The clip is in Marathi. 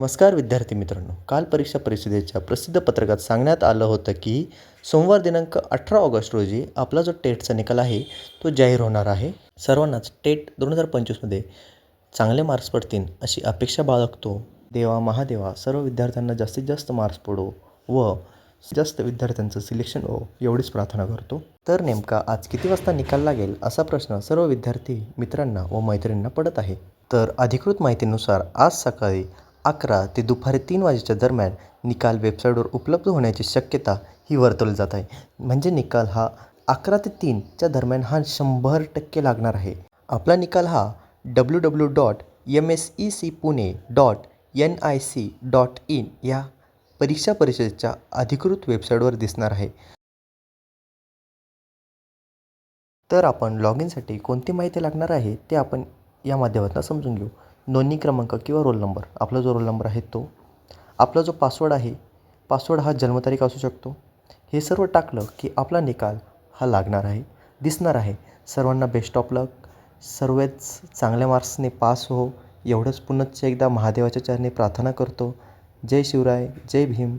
नमस्कार विद्यार्थी मित्रांनो. काल परीक्षा परिषदेच्या प्रसिद्ध पत्रकात सांगण्यात आलं होतं की सोमवार दिनांक अठरा ऑगस्ट रोजी आपला जो टेटचा निकाल आहे तो जाहीर होणार आहे. सर्वांनाच टेट दोन हजार पंचवीसमध्ये चांगले मार्क्स पडतील अशी अपेक्षा बाळगतो. देवा महादेवा सर्व विद्यार्थ्यांना जास्तीत जास्त मार्क्स पडो व जास्त विद्यार्थ्यांचं सिलेक्शन हो एवढीच प्रार्थना करतो. तर नेमका आज किती वाजता निकाल लागेल असा प्रश्न सर्व विद्यार्थी मित्रांना व मैत्रिणींना पडत आहे. तर अधिकृत माहितीनुसार आज सकाळी अकरा ते दुपारी तीन वाजेच्या दरम्यान निकाल वेबसाईटवर उपलब्ध होण्याची शक्यता ही वर्तवली जात आहे. म्हणजे निकाल हा अकरा ते तीनच्या दरम्यान हा शंभर टक्के लागणार आहे. आपला निकाल हा W W dot M S E C Pune dot N I C dot in या परीक्षा परिषदेच्या अधिकृत वेबसाईटवर दिसणार आहे. तर आपण लॉग इनसाठी कोणती माहिती लागणार आहे ते आपण या माध्यमातून समजून घेऊ. नोंदणी क्रमांक किंवा रोल नंबर. आपला जो रोल नंबर आहे तो आपला जो पासवर्ड आहे पासवर्ड हा जन्मतारीख असू शकतो. हे सर्व टाकलं की आपला निकाल हा लागणार आहे दिसणार आहे. सर्वांना बेस्ट ऑफ लक सर्वच चांगल्या मार्क्सने पास हो. एवढंच पुनश्च एकदा महादेवाच्या चरणी प्रार्थना करतो. जय शिवराय जय भीम.